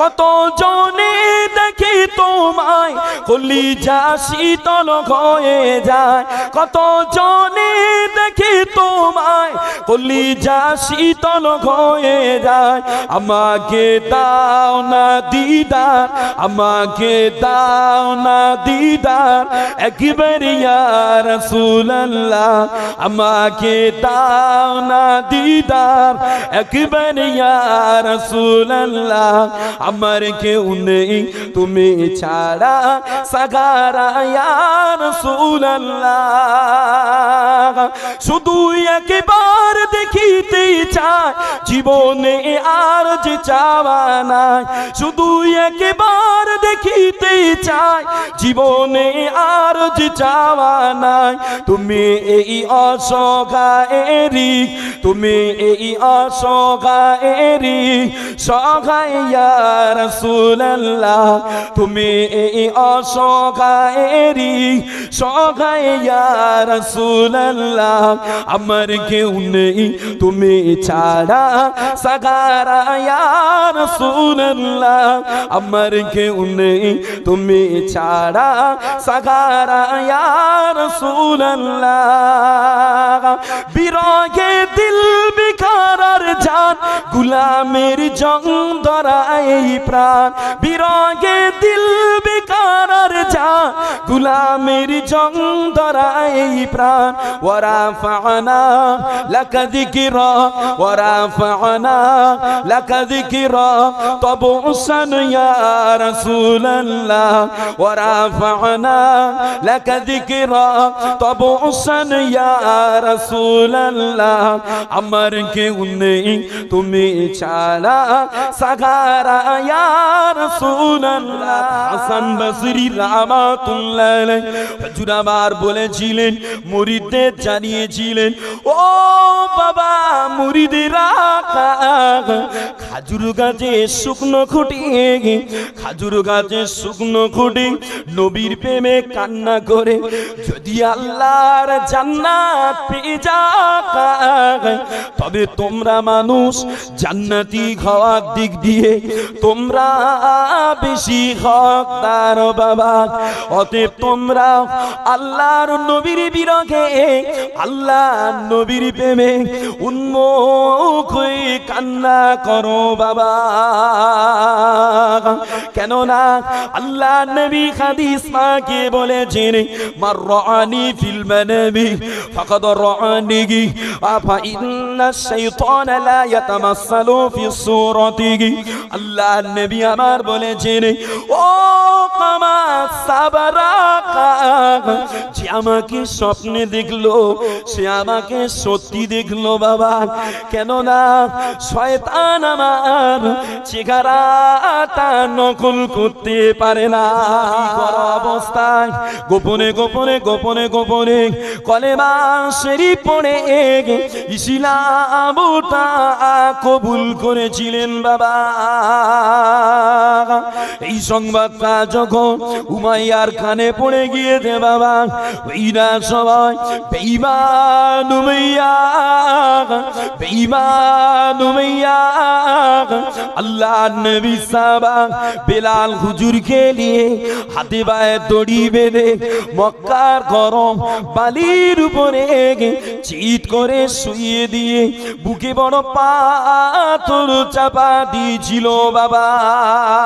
কত জনে তোমায় কলিজা শীতল হয়ে যায়। কত জনে দেখি তোমায় কলিজা শীতল হয়ে যায়। আমাকে দাও না দিদার, আমাকে দাও না দিদার, একবার ইয়া আমাকে দাও না দিদার আমার কেউ নেই, তুমি ছাড়া সাগারা ইয়া রাসূলুল্লাহ। শুধু একবার দেখিতে চায়, জীবনে আর যে চাওয়া নাই। শুধু একবার দেখিতে চায়, জীবনে আর যে চাওয়া নাই। তুমি এই অসহায়েরি তুমি এই অসহায়েরি সহায় ইয়া রাসূলুল্লাহ তুমি অসহায়েরি সহায় রাসূলুল্লাহ। আমার কেউ নেই, তুমি ছাড়া। সাগারা ইয়া রাসূলুল্লাহ। আমার কেউ নেই, তুমি ছাড়া। সাগারা ইয়া রাসূলুল্লাহ। বিরহে দিল বিকারার জান, গুলামের জং ধরাই প্রাণ। বিরহে দিল বিকারার যা, গুলামের জং ধরাই প্রাণ। ওরা ফানা লাকাদিকির ওরা ফানা লাকাদিকির তব উসান ইয়া রাসূলুল্লাহ। ওরা ফানা লাকাদিকির তব উসান ইয়া রাসূলুল্লাহ। আমার কেউ নেই তুমি ছাড়া সাগারা ইয়া রাসূলুল্লাহ। হাসান বসরি রাহমাতুল্লাহ হুজুর বলেছিলেন, মুরিদদের জানিয়েছিলেন, ও বাবা, মুরিদেরা খাজুর গাছে শুকনো খুঁটি, খাজুর গাছে শুকনো খুঁটি। নবীর প্রেমে কান্না করে, যদি আল্লাহর জান্নাত পেয়ে যায় তবে তোমরা মানুষ জান্নাতি হওয়ার দিক দিয়ে তোমরা বেশি হকদার বাবা। অতএব তোমরা আল্লাহর নবীর বিরহে আল্লাহ নবীর প্রেমে উন্মুখ কান্না করো বাবা। কেননা আল্লাহ নবী হাদিস মাকে বলেছেন, মার রানি ফিল মানাবি, ফাকাদ রানি আফা ইন্না শাইতান লা ইয়াতামাসসালু ফি সূরাতিহি আল্লাহ নবী আমার বলেছেন, ও কামা যে আমাকে স্বপ্নে দেখল, সে আমাকে সত্যি দেখল বাবা। কেননা শয়তান আমার চেহারাটা নকল করতে পারে না। অবস্থায়? গোপনে গোপনে গোপনে গোপনে কলেমা শরীফ পড়ে ইসলামটা কবুল করেছিলেন বাবা। এই সংবাদটা যখন উমাইয়ার কানে পড়ে গিয়েছে বাবা ওইরা সবাই বেইমান বেইমান আল্লাহ নবী সাহাবা বেলাল হুজুরকে নিয়ে হাতে বায়ে দড়ি বেঁধে মক্কার গরম বালির উপরে চিট করে শুয়ে দিয়ে বুকে বড় পাথর চাপা দিয়েছিল বাবা।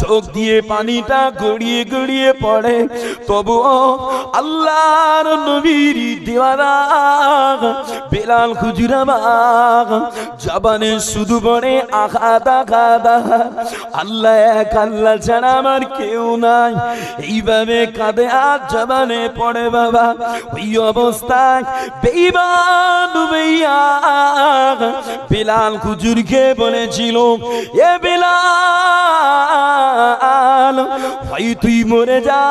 চোখ দিয়ে পানিটা গড়িয়ে গড়িয়ে পড়ে। আল্লাহর নবীর জবানে শুধু পড়ে আঘাত আঘাত। আল্লাহ এক আল্লাহ ছাড়া আমার কেউ নাই। এইভাবে কাঁদে আর জবানে পড়ে বাবা। ওই অবস্থায় বেইমান ফিলহাল খুজুর হুজুরকে বলেছিল এ বেলাল হয় তুই মরে যা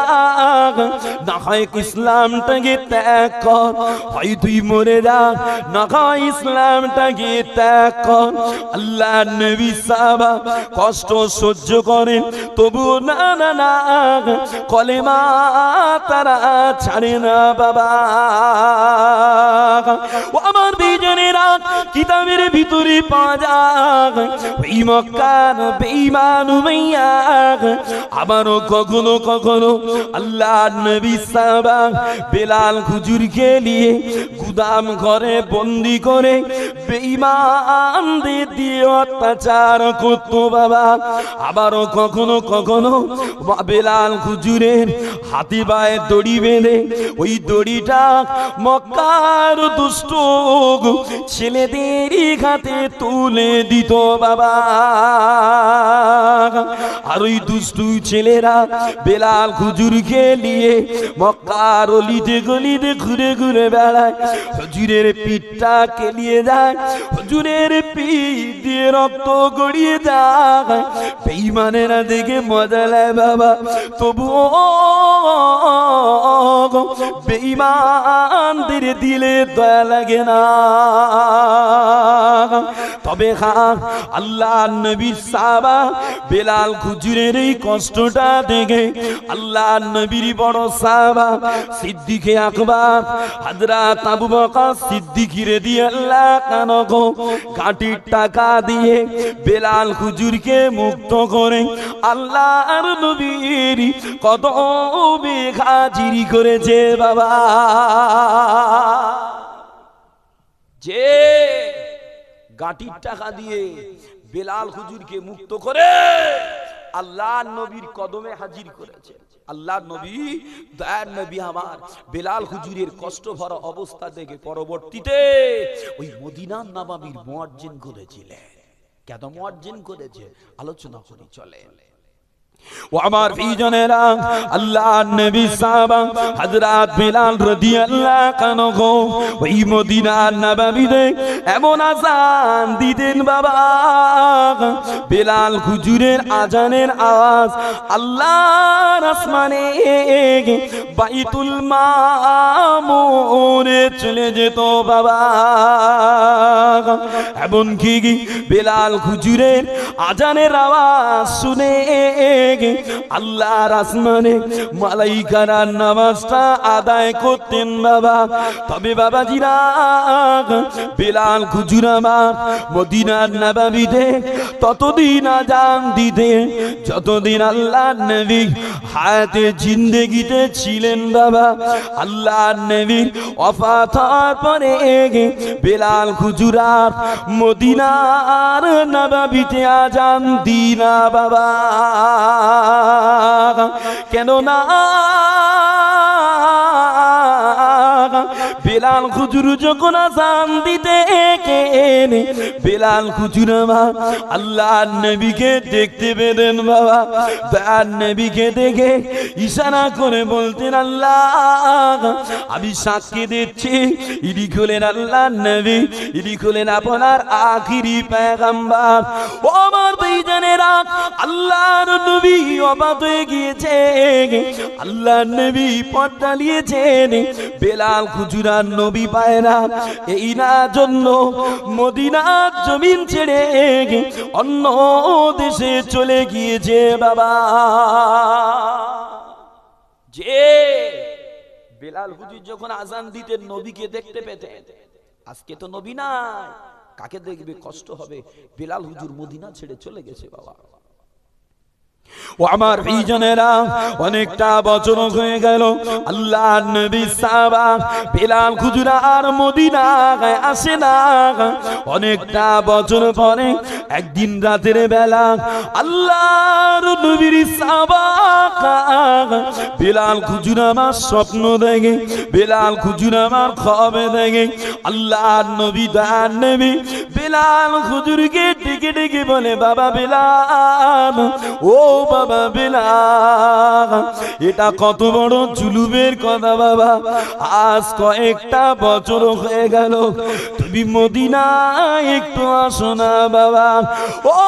না হয় ইসলামটাকে ত্যাগ কর। হয় তুই মরে যা না হয় ইসলামটাকে ত্যাগ কর। আল্লাহ নবী সাহাবা কষ্ট সহ্য করেন তবু না না না। কলেমা তারা ছাড়ে না, বাবা। ও আমার বিজনেরা কিতাবের ভিতরে পাওয়া যায় ওই মক্কার বেঈমান আবারও কখনো কখনো আল্লাহ নবী সাহাবা বেলাল হুজুরকে নিয়ে গুদাম ঘরে বন্দি করে বেঈমানদের দিয়ে অত্যাচার করতো বাবা। আবারও কখনো কখনো বেলাল হুজুরের হাতি বায়ে দড়ি বেঁধে ওই দড়িটা মক্কার দুষ্ট ছেলেদেরই হাতে তুলে দিত বাবা। আর ওই দুষ্টু ছেলেরা বেলাল হুজুরকে নিয়ে মক্কার অলিতে গলিতে ঘুরে ঘুরে বেড়ায়। হুজুরের পিঠটা কেলিয়ে যায় হুজুরের পিঠ দিয়ে রক্ত গড়িয়ে যায় বেইমানেরা দেখে মজা নেয় বাবা, তবুও বেইমানদের দিলে দয়া লাগে না। তবে খান আল্লাহ নবী সাবা বেলাল খুজুরের এই কষ্টটা দেখে আল্লাহ নবীর বড় সাবা সিদ্দিকে আকবর হাজরাত আবু বকর সিদ্দিকিরে দিয়ে আল্লাহ কানগো কাটির টাকা দিয়ে বেলাল খুজুরকে মুক্ত করে আল্লাহর নবীর কত বেখাজিরি করেছে বাবা। যে গাটির টাকা দিয়ে বেলাল হুজুরকে মুক্ত করে আল্লাহ নবীর কদমে হাজির করেছে। আল্লাহ নবী, দয়ার নবী আমার, বেলাল হুজুরের কষ্ট ভরা অবস্থা দেখে পরবর্তীতে ওই মদিনার নামাবির মর্জিন করেছিলেন। কেন মর্জিন করেছে? আলোচনা করে চলে ও আমার প্রিয়জনেরা আল্লাহ নবী সাহাবা হযরত বিলাল রাদিয়াল্লাহু কানহু ওই মদিনার নববীতে এমন আজান দিতেন বাবা। বিলাল হুজুরের আজানের আওয়াজ আল্লাহর আসমানে বাইতুল মামুরে চলে যেত বাবা। এমন কি বেলাল হুজুরের আজানের আওয়াজ শুনে আল্লাহর আসমানে নামাজটা আদায় করতেন বাবা। তবে বাবা মদিনার ততদিন আজান দিতে, যতদিন নবী হায়াতে জিন্দেগিতে ছিলেন বাবা আল্লাহ নবীর অফাত পরে বেলাল হুজুরার মদিনার নবাবিতে আজান দিনা বাবা। কেন না বেলাল খুজুর যখন আসান দিতে বেলাল খুজুর আমার আল্লাহ নবীকে দেখতে পেলেন বাবা। তার নবীকে দেখে ইশারা করে বলতেন, আল্লাহ, আমি সাক্ষী দিচ্ছি ইডি খুলেন আল্লাহ নবী ইডি খুলেন আপনার আখিরি পেগাম্বার ও আমার ভাইজানেরা আল্লাহর নবী অবাক হয়ে গিয়েছে। আল্লাহ নবী পথ চালিয়েছেন বেলাল খুজুরার নবী পায় না। এই না জন্য মদিনার জমিন ছেড়ে অন্য দেশে চলে গিয়েছে বাবা। যে বেলাল হুজুর যখন আজান দিতেন, নবীকে দেখতে পেতেন। আজকে তো নবী নাই, কাকে দেখবে? কষ্ট হবে। বেলাল হুজুর মদিনা ছেড়ে চলে গেছে বাবা। ও আমার প্রিয়জনেরা অনেকটা বছর হয়ে গেল। আল্লাহ নবী বেলাল খুজুরা আর মদিনা আসে না। অনেকটা বছর পরে একদিন রাতের বেলা আল্লাহর নবীর সাহাবা বেলাল খুজুর আমার স্বপ্ন দেখে, বেলাল খুজুরা আমার খবে দেখে আল্লাহ নবী দান নবী বেলাল খুজুরকে ডেকে ডেকে বলে, বাবা বেলাল, ও বাবা বেলাল এটা কত বড় জুলুমের কথা বাবা। আজ কয়েকটা বছর হয়ে গেল। তুমি মদিনা একটু আসো না বাবা। ও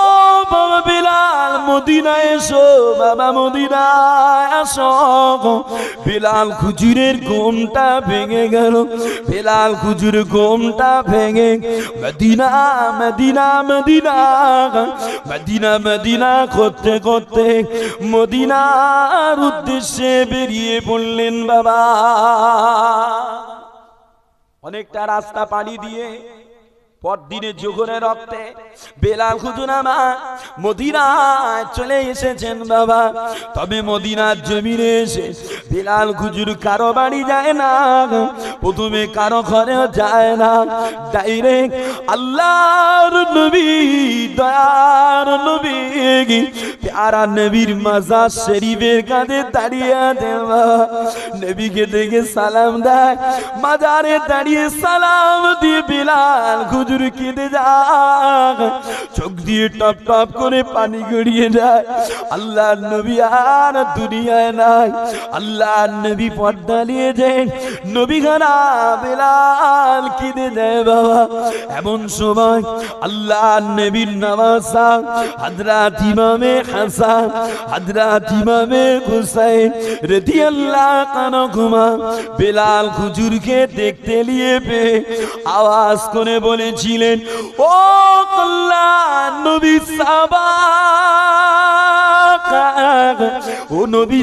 বাবা বিলাল, মদিনায় এসো। বাবা মদিনায় আসো বিলাল খুজুরের ঘুমটা ভেঙে গেল। বিলাল খুজুর ঘুমটা ভেঙে Medina Medina Medina. Medina Medina করতে করতে মদিনার উদ্দেশ্যে বেরিয়ে পড়লেন বাবা। অনেকটা রাস্তা পাড়ি দিয়ে পরদিনে জোহরে রক্তে বেলাল খুজুনামা মদিনায় চলে এসেছেন বাবা। তবে মদিনার জমিনে এসে বেলাল খুজুর কারও বাড়ি যায় না, প্রথমে কারও ঘরেও যায় না। ডাইরেক্ট আল্লাহর নবী, দয়ার নবী প্যারা নবীর মাজার শরীফের কাঁধে দাঁড়িয়ে বাবা নবীকে দেখে সালাম দেয় মাজারে দাঁড়িয়ে সালাম দিয়ে বিলাল খুজুর কেঁদে যাক চোখ দিয়ে টপ টপ করে পানি গড়িয়ে যায় আল্লাহ নবী আর দুনিয়ায় নাই আল্লাহ নবী পর্দা নিয়ে যায় নবী খানা বিলাল কেঁদে দেয় বাবা এমন সময় আল্লাহ নবীর নামাজা হযরত ইমামে হাসান হযরত ইমামে হুসাইন রাদিয়াল্লাহু কানকুমা বেলাল হুজুরকে দেখতে নিয়ে পে আওয়াজ করে বলেছিলেন, ও কল্যাণ নবী সাবা ও নবী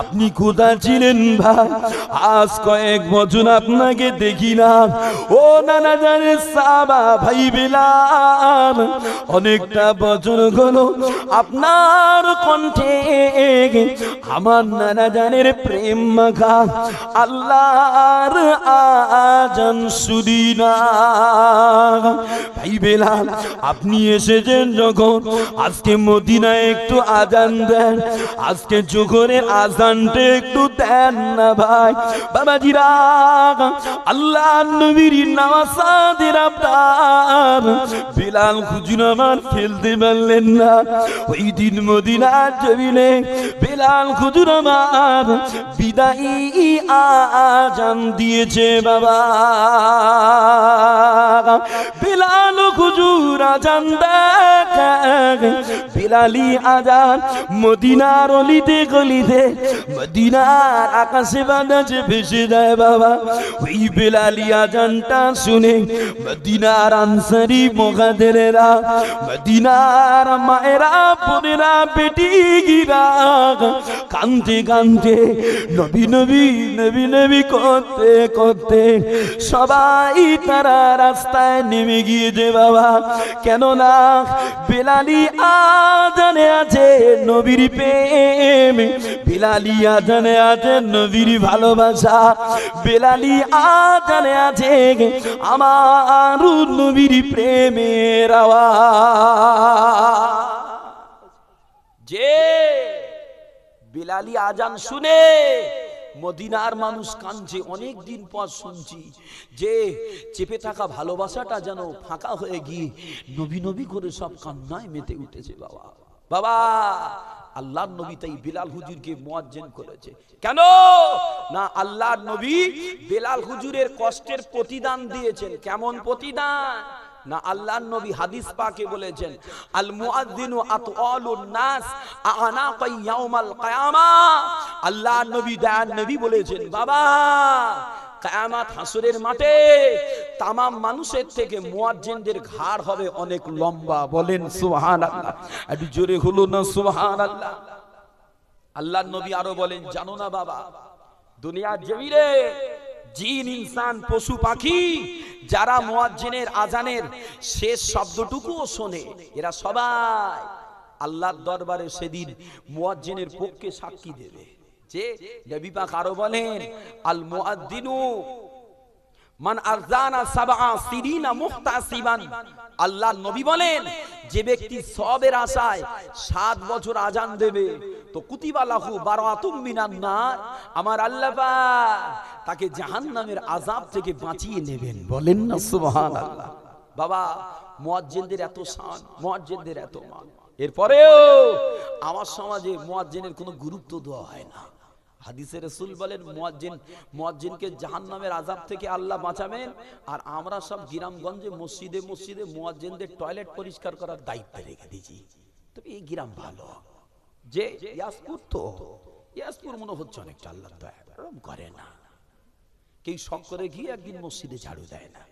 আপনি কোথা ছিলেন ভাই? আজ কয়েক বছর আপনাকে দেখি না ও নানা জানে সাবা ভাই বিলাল, অনেকটা হলো আপনার কণ্ঠে আমার নানা জানের প্রেম মাখা, আল্লাহর আজান সুদিনা ভাই বেলাল আপনি এসেছেন যখন? আজকে মদিনায় একটু আজান দেন। আজকে জোহরের আজানটা একটু দেন না ভাই। বাবাজিরা, আল্লাহ নবীর নামাজাদের আপনার বিলাল খুজুর আমার ফেলতে পারলেন না। ওই দিন মদিনার জমিনে বিলাল খুজুর আমার বিদায়ী আজান দিয়েছে বাবা। বেলাল খুজুর আজান বিলালি আজান মদিনার অলিতে গলিতে মদিনার আকাশে বাতাসে ভেসে যায় বাবা। ওই বেলালি আজানটা শুনে মদিনার আনসারি মোগাদেরা মদিনার মায়েরা বোনেরা বেটি গিরা। কান্দে কান্দে, নবী নবী নবী নবী করতে করতে সবাই তারা রাস্তায় নেমে গিয়েছে বাবা কেন কেননা বেলালি আজানে আছে নবীর প্রেম। বেলালি আজানে আছে নবীর ভালোবাসা। বেলালি আজানে আছে আমার নবীর প্রেমের আওয়াজ। যে বিলালি আজান শুনে মদিনার মানুষ কাঁদছে অনেক দিন পর শুনছি যে চেপে থাকা ভালোবাসাটা যেন ফাঁকা হয়ে গিয়ে নবী নবী করে সব কান্নায় মেতে উঠেছে বাবা। বাবা, আল্লাহর নবী তাই বিলাল হুজুরকে মুয়াজ্জিন করেছে। কেন? না, আল্লাহর নবী বেলাল হুজুরের কষ্টের প্রতিদান দিয়েছেন। কেমন প্রতিদান? না আল্লাহর নবী হাদিস পাকে বলেছেন আল মুআদ্দিনু আতওয়ালুন নাস আনাকা ইয়াউমাল কিয়ামা। আল্লাহর নবী দয়ার নবী বলেছেন, বাবা, কায়ামাত হাসরের মাঠে তামাম মানুষের থেকে মুয়াজ্জিনদের ঘাড় হবে অনেক লম্বা। বলেন, সুবহানাল্লাহ। একটু জোরে হলো না সুবহানাল্লাহ। আল্লাহর নবী আরও বলেন, জানো না বাবা, দুনিয়ার জমিরে জিন, ইনসান, পশু, পাখি, যারা মোয়াজ্জিনের আজানের শেষ শব্দটুকুও শোনে, এরা সবাই আল্লাহর দরবারে সেদিন মুয়াজ্জিনের পক্ষে সাক্ষী দেবে। যে নবী পাক আরও বলেন আল মুয়াদ্দিনু মান আরজানা সাবআ সিরিনা আল্লাহ নবী বলেন, যে ব্যক্তি সবের আশায় সাত বছর আজান দেবে, তো কুতিবা লাহু মিনান আমার আল্লাহ তাকে জাহান্নামের আযাব থেকে বাঁচিয়ে নেবেন। বলেন না, সুবহানাল্লাহ। বাবা, মুয়াজ্জিনদের এত শান, মুয়াজ্জিনদের এত মান। এরপরেও আমার সমাজে মুয়াজ্জিনের কোনো গুরুত্ব দেওয়া হয় না। হাদিসের রসুল বলেন, মুয়াজ্জিন মুয়াজ্জিনকে জাহান্নামের আজাব থেকে আল্লাহ বাঁচাবেন। আর আমরা সব গ্রামগঞ্জে মসজিদে মসজিদে মুয়াজ্জিনদের টয়লেট পরিষ্কার করার দায়িত্ব রেখে দিয়েছি। তবে এই গ্রাম ভালো। যে ইয়াসপুর তো, ইয়াসপুর মনে হচ্ছে অনেকটা আল্লাহ দয়া করে না। কেউ শখ করে গিয়ে একদিন মসজিদে ঝাড়ু দেয় না,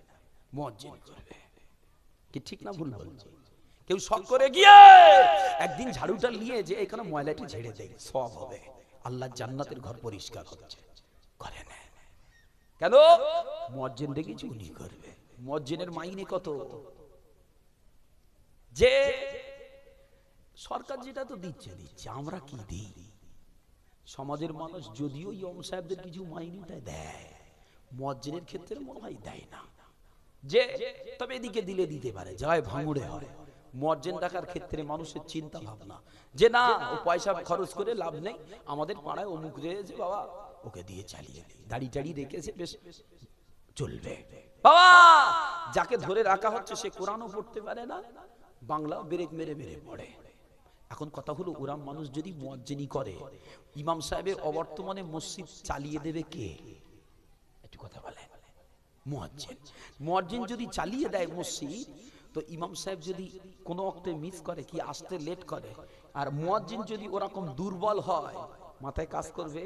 মুয়াজ্জিন করবে। কি ঠিক না ভুল বলছি? কেউ শখ করে গিয়ে একদিন ঝাড়ুটা নিয়ে যে এখানে ময়লাটি ঝেড়ে দেয়, সব হবে। আল্লাহ জান্নাতের ঘর পরিষ্কার হচ্ছে করে না। কেন? মজ্জেন দেখেছি উনি করবে। মজ্জেনের মাইনে কত? যে সরকার যেটা তো দিচ্ছে দিচ্ছে। আমরা কি দিই? সমাজের মানুষ যদিও ইয়ম সাহেবদের কিছু মাইনেটা দেয় মজ্জেনের ক্ষেত্রে মনে হয় দেয় না। যে তবে এদিকে দিলে দিতে পারে। যায় ভাঙুড়ে হয়। মর্জেন টাকার ক্ষেত্রে মানুষের চিন্তা ভাবনা যে না, ও পয়সা খরচ করে লাভ নেই, আমাদের পাড়ায় অমুক রয়েছে বাবা, ওকে দিয়ে চালিয়ে দাড়ি টাড়ি রেখেছে বেশ চলবে। বাবা, যাকে ধরে রাখা হচ্ছে, সে কোরআনও পড়তে পারে না বাংলা ব্রেক মেরে মেরে পড়ে। এখন কথা হলো, ওরাম মানুষ যদি মুয়াজ্জিনি করে, ইমাম সাহেবের অবর্তমানে মসজিদ চালিয়ে দেবে কে? একটু কথা বলে মুয়াজ্জিন। মুয়াজ্জিন যদি চালিয়ে দেয় মসজিদ তো ইমাম সাহেব যদি কোনো অক্তে মিস করে কি আসতে লেট করে? আর মুয়াজ্জিন যদি ওরকম দুর্বল হয়, মাথায় কাজ করবে?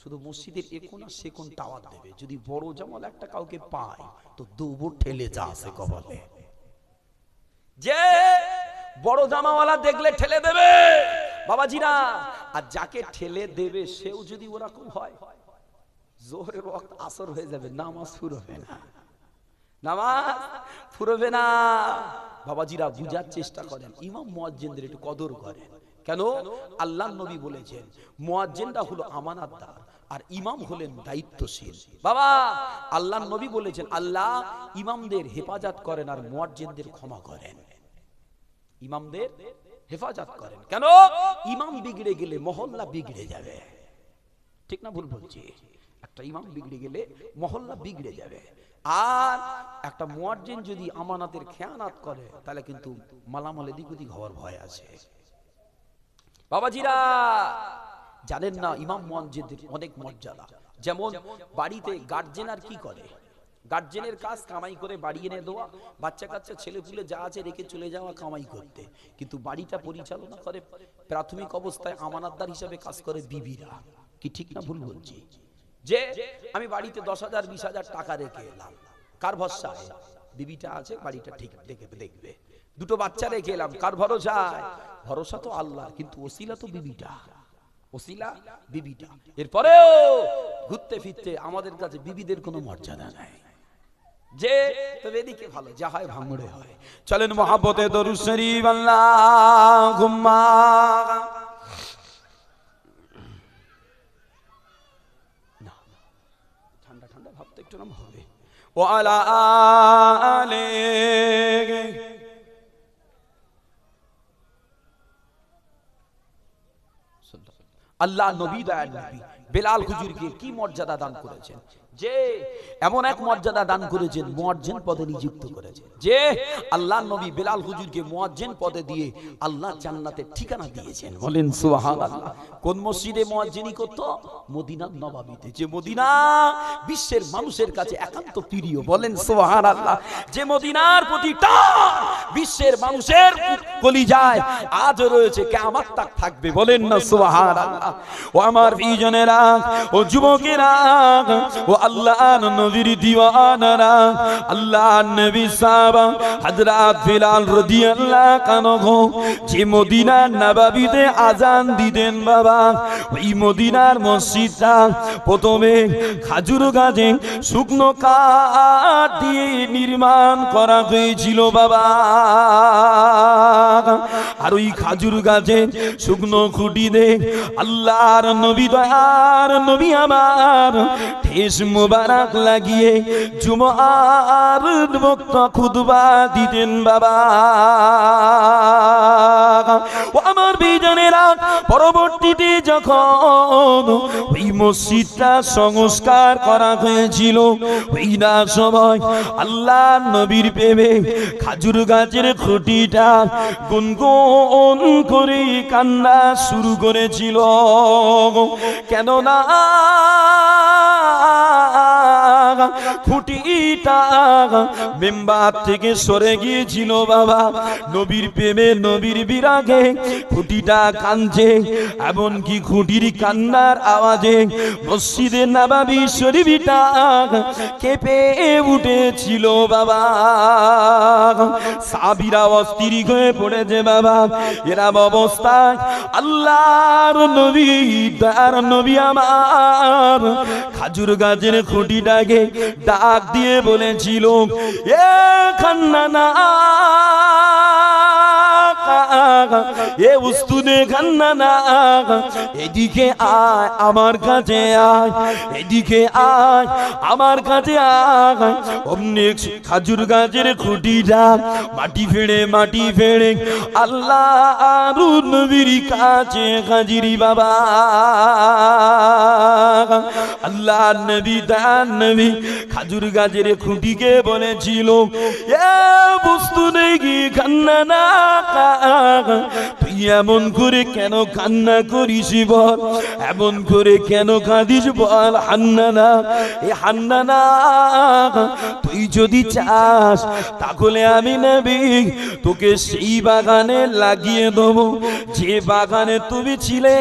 শুধু মসজিদের একোন আর সেকোন টাওয়ার দেবে। যদি বড় জামাল একটা কাউকে পায়, তো দুবো ঠেলে যা আছে কবলে। যে বড় জামাওয়ালা দেখলে ঠেলে দেবে, বাবাজিরা। আর যাকে ঠেলে দেবে, সেও যদি ওরকম হয়, জোহরের ওয়াক্ত আসর হয়ে যাবে, নামাজ শুরু হবে না। নামাজ ফুরবে না। বাবাজিরা বুঝার চেষ্টা করেন, ইমাম মুয়াজ্জিনদের একটু কদর করেন। কেন? আল্লাহ নবী বলেছেন মুয়াজ্জিনরা হলো আমানাতদার আর ইমাম হলেন দায়িত্বশীল। বাবা, আল্লাহ নবী বলেছেন, আল্লাহ ইমামদের হেফাজত করেন আর মুয়াজ্জিনদের ক্ষমা করেন। ইমামদের হেফাজত করেন। কেন? ইমাম বিগড়ে গেলে মহল্লা বিগড়ে যাবে। ঠিক না ভুল বলছি? একটা ইমাম বিগড়ে গেলে মহল্লা বিগড়ে যাবে। আর একটা মুয়াজ্জিন যদি আমানাতের খেয়ানাত করে, তাহলে কিন্তু মালামাল এদিক ওদিক হওয়ার ভয় আছে। বাবাজিরা, জানেন না, ইমাম মুয়াজ্জিনদের অনেক মর্যাদা। যেমন বাড়িতে গার্জেন আর কি করে? গার্জেনের কাজ কামাই করে বাড়ি এনে দেওয়া, বাচ্চা কাচ্চা ছেলে পুলে যা আছে রেখে চলে যাওয়া, কামাই করতে। কিন্তু বাড়িটা পরিচালনা করে প্রাথমিক অবস্থায় আমানাতদার হিসাবে কাজ করে বিবিরা। কি ঠিক না ভুল বলছি? যে আমি বাড়িতে দশ হাজার, বিশ হাজার টাকা রেখে এলাম। কার ভরসায়? বিবিটা আছে, বাড়িটা ঠিক দেখে দেখবে। দুটো বাচ্চা রেখে এলাম, কার ভরসায়? ভরসা তো আল্লাহ কিন্তু ওসিলা তো বিবিটা ওসিলা বিবিটা এরপরেও ঘুরতে ফিরতে আমাদের কাছে বিবিদের কোনো মর্যাদা নাই। যে তবে এদিকে ভালো, যা হয় ভাঙড়ে হয়। চলেন মহাব্বতে দরুদ শরীফ, আল্লাহুম্মা না ঠান্ডা ঠান্ডা ভাবতে একটু নাম হবে ও আলা আলে আল্লাহ নবী দয়াল নবী। বেলাল হুজুরকে কি মর্যাদা দান করেছেন? যে এমন এক মর্যাদা দান করেছেন পদে নিযুক্ত করেছেন। যে আল্লাহ নবী হুজুরকে পদে দিয়ে আল্লাহ জান্নাতের ঠিকানা দিয়েছেন। বলেন, সুবহানাল্লাহ। কোন মসজিদে করত? মদিনার যে মদিনা বিশ্বের মানুষের কাছে একান্ত প্রিয়। বলেন, সুবহানাল্লাহ। যে মদিনার প্রতি টান বিশ্বের মানুষের কলিজায় আজও রয়েছে, কিয়ামত তাক থাকবে। বলেন না, সুবহানাল্লাহ। ও আমার প্রিয়জনেরা, ও যুবকেরা, ও আল্লাহ নবীর দিওয়ানারা আল্লাহ নবী সাহাবা, হযরত বিলাল যে নবাবিতে আজান বাবা, ওই মদিনার মসজিদটা প্রথমে খাজুর গাছে শুকনো কাঠ দিয়ে নির্মাণ করা হয়েছিল বাবা। আর ওই খাজুর গাছে শুকনো খুঁটি দে আল্লাহর নবী দয়ার নবী আমার, ঠেস মুবারক লাগিয়ে জুমার মুক্ত খুদবা দিতেন বাবা। আমার বিজনেরা পরবর্তীতে যখন ওই মসজিদটা সংস্কার করা হয়েছিল, ওই না সময় আল্লাহ নবীর প্রেমে খাজুর গাছের খুঁটিটা গুনগুন করে কান্না শুরু করেছিল। কেননা খুঁটিটা মেম্বার থেকে সরে গিয়েছিল বাবা। নবীর প্রেমে নবীর বিরাগে খুঁটিটা এমনকি খুঁটির কান্নার আওয়াজে নাবাবি কেঁপে উঠেছিল বাবা। সাবিরা অস্থির হয়ে পড়েছে বাবা। এরা অবস্থায় আল্লাহর নবী, তার নবী আমার। খাজুর গাছের খুঁটিটাকে ডাক দিয়ে বলেছিল এ খান্না না এ উস্তুনে খান্না না এদিকে আয় আমার কাছে আয়, এদিকে আয় আমার কাছে আয় অমনি খাজুর গাছের খুঁটিটা মাটি ফেড়ে মাটি ফেড়ে আল্লাহ আরু নবীর কাছে হাজিরি বাবা। আল্লাহ নবী দান নবী খাজুর গাছের খুঁটিকে বলেছিল, এ বস্তু নেই কি কান্না না তুই এমন করে কেন কান্না করিস বল? এমন করে কেন কাঁদিস বল হান্না না এ হান্না না তুই যদি চাস, তাহলে আমি নেবি। তোকে সেই বাগানে লাগিয়ে দেবো। যে বাগানে তুমি ছিলে,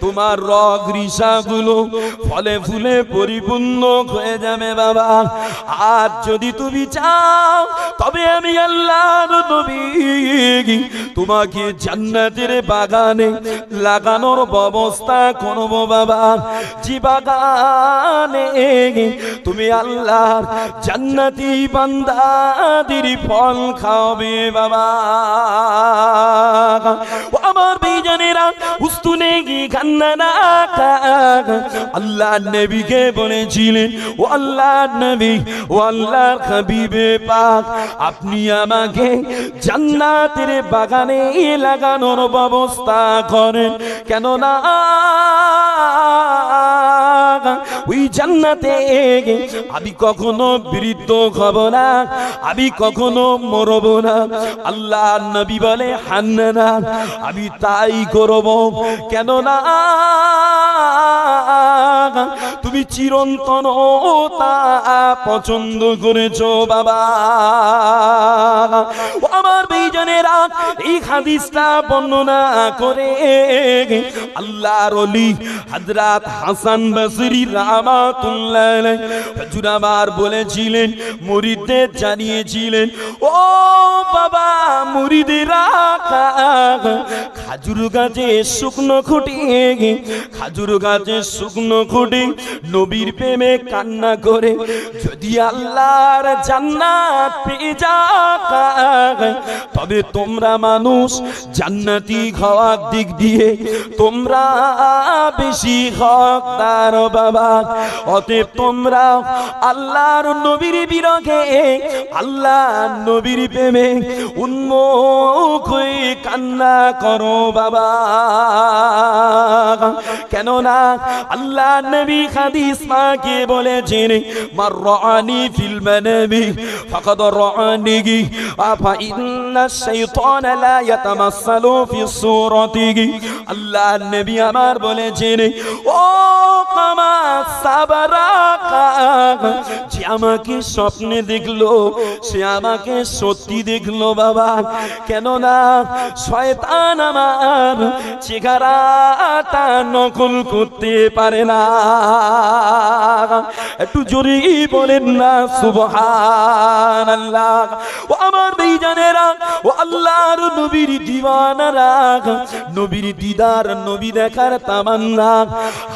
তোমার রগ রিসাগুলো ফলে ফুলে পরিপূর্ণ হয়ে যাবে বাবা। আর যদি তুমি চাও, তবে আমি আল্লাহর নবী। তোমাকে জান্নাতের বাগানে লাগানোর ব্যবস্থা করব বাবা। যে বাগানে তুমি আল্লাহর জান্নাতি বান্দাদের ফল খাওয়াবে বাবা। ও আমার বেজানেরা উস্তুনে গি কান্না আল্লাহ নবীকে বলেছিলেন, ও আল্লাহ নবী, ও আল্লাহর হাবিবে পাক, আপনি আমাকে জান্নাতের বাগানে লাগানোর ব্যবস্থা করেন। কেননা, ওই জান্নাতে আমি কখনো বৃদ্ধ হব না, আমি কখনো মরব না। আল্লাহ নবী বলে, হান্না আমি তাই করব। কেননা, তুমি চিরন্তন তা পছন্দ করেছ, বাবা। আমার বেজনেরা এই হাদিসটা বর্ণনা করে। আল্লাহর অলি হযরত হাসান বসরি রাহমাতুল্লাহ হুজুর বলেছিলেন, মুরিদদের জানিয়েছিলেন, ও বাবা খাজুর গাছে শুকনো খুঁটি, খাজুর গাছে শুকনো খুঁটি, নবীর প্রেমে কান্না করে, যদি আল্লাহর জান্নাত পেয়ে যায় তবে তোমরা মানুষ জান্নাতি হওয়ার দিক দিয়ে তোমরা বেশি হকদার বাবা। অতএব তোমরা আল্লাহর নবীর বিরহে আল্লাহ নবীর প্রেমে উন্মুখ হয়ে কান্না করো বাবা। কেননা আল্লাহ নবী হাদিস মাকে বলেছেন, মার রানি ফিল মানাবি, ফাকাদ রানি আফা ইন্না আমার বলেছেন, ও আমাকে স্বপ্নে দেখল, সে আমাকে সত্যি দেখল বাবা। কেননা শয়তান আমার চেহারাটা নকল করতে পারে না। একটু জোরে বলেন না সুবহান আল্লাহ ও আমার বেজানেরা ও আল্লাহর নবীর দিওয়ানারা নবীর দিদার, নবী দেখার তামান্না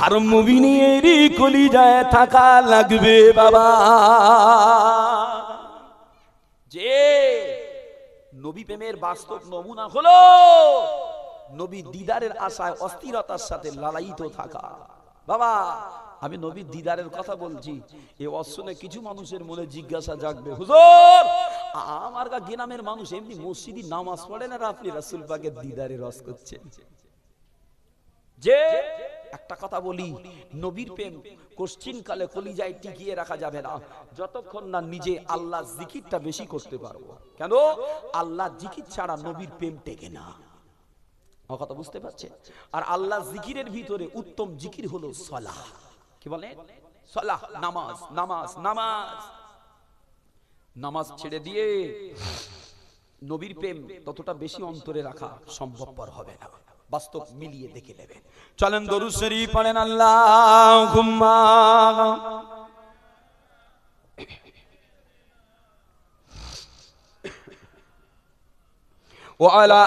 আর মুবিনের কলিজায় থাকা লাগবে বাবা। যে নবী প্রেমের বাস্তব নমুনা হলো, নবী দিদারের আশায়, অস্থিরতার সাথে লালায়িত থাকা। বাবা আমি নবীর দিদারের কথা বলছি। এ অশ্বনে কিছু মানুষের মনে জিজ্ঞাসা জাগবে, হুজুর, আমার গা গ্রামের মানুষ এমনি মসজিদি নামাজ পড়েন আর আপনি রাসুল পাকের দিদারে রস করছেন যে, একটা কথা বলি, নবীর প্রেম কোশ্চিন কালে কলিজায় টিকিয়ে রাখা যাবে না। যতক্ষণ না নিজে আল্লাহ জিকিরটা বেশি করতে পারব। কেন? আল্লাহ জিকির ছাড়া নবীর প্রেম টেকে না। কথা বুঝতে পারছেন আর আল্লাহ জিকিরের ভিতরে উত্তম জিকির হলো সলাহ। কি বলে সলাহ নামাজ নামাজ নামাজ নামাজ ছেড়ে দিয়ে নবীর প্রেম ততটা বেশি অন্তরে রাখা সম্ভবপর হবে না বাস্তব মিলিয়ে দেখে নেবেন চলেন দরুদ শরীফ পড়েন আল্লাহ وعلى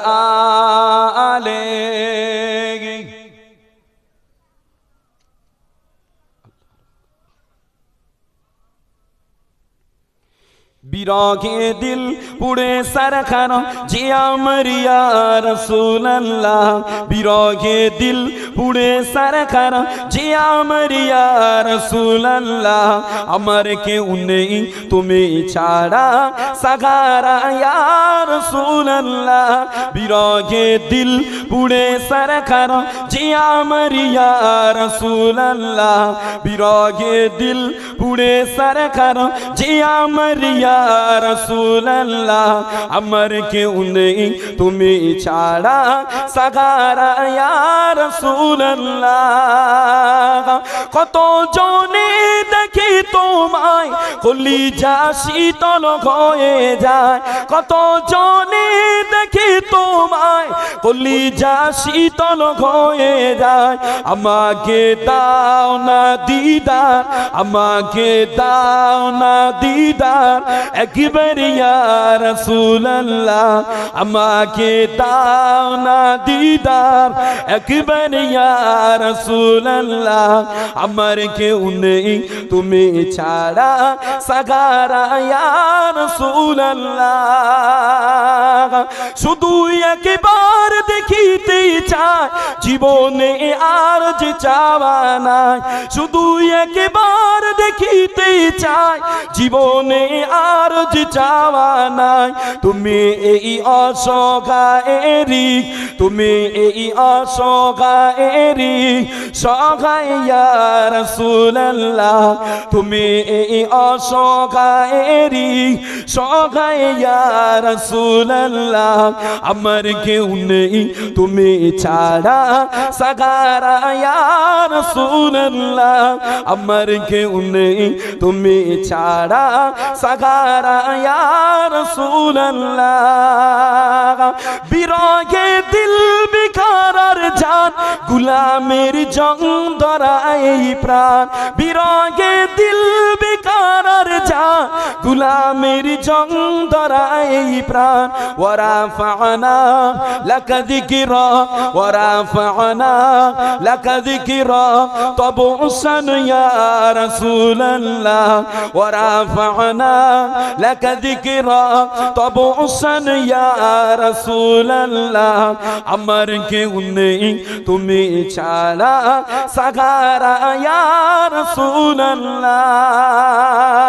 آله বিরগে দিল পুড়ে সারখান। জিয়া মরিয়া রসুল্লাহ বিরগে দিল পুড়ে সারখান, যে আমার ইয়া রাসূলুল্লাহ, আমার কেউ নেই, তুমি ছাড়া। সাগারা রাসূলুল্লাহ বিরগে দিল, পুড়ে সারখান, যে আমার ইয়া রাসূলুল্লাহ বিরগে দিল, পুড়ে সারখান, যে আমার ইয়া রসুল্লাহ আমার কেউ নেই, তুমি ছাড়া। সাগারা রসুল্লাহ কত জনে দেখি তোমায় কলিজা শীতল হয়ে যায় কত জনে দেখি তোমায় কলিজা শীতল হয়ে যায়? আমাকে দাও না দিদার, আমাকে দাও না দিদার, একবার ইয়া আমাকে দাও না দিদার, একবার ইয়া রাসূলুল্লাহ, আমার কেউ নেই, তুমি ছাড়া সাগারা ইয়া রাসূলুল্লাহ। শুধু একবার দেখিতে চায়, জীবনে আর যে চাওয়া নাই। শুধু একবার দেখিতে চায়, জীবনে আর যে চাওয়া নাই। তুমি এই অসগায়েরি তুমি এই অসগায়েরি সগাইয়া রাসূলুল্লাহ। তুমি এই অসগায়েরি সগাইয়া রাসূলুল্লাহ। আমার কেউ নেই তুমি ছাড়া সাগারা ইয়া রাসূলুল্লাহ, আমার কেউ নেই। তুমি ছাড়া সাগারা ইয়া রাসূলুল্লাহ। বিরগে দিল বিকারার জান, গুলামের জং ধরাই প্রাণ। বিরগে দিল বিকারার জান গুলামের জং ধরাই প্রাণ। ওয়ারাফানা লাক যিকরা, ওয়ারাফানা লাক যিকরা। তবুসান ইয়া রাসূলুল্লাহ। ওয়ারাফানা লাক যিকরা তবুসান ইয়া রাসূলুল্লাহ। আমার কেউ নেই তুমি ছাড়া সাগারা ইয়া ah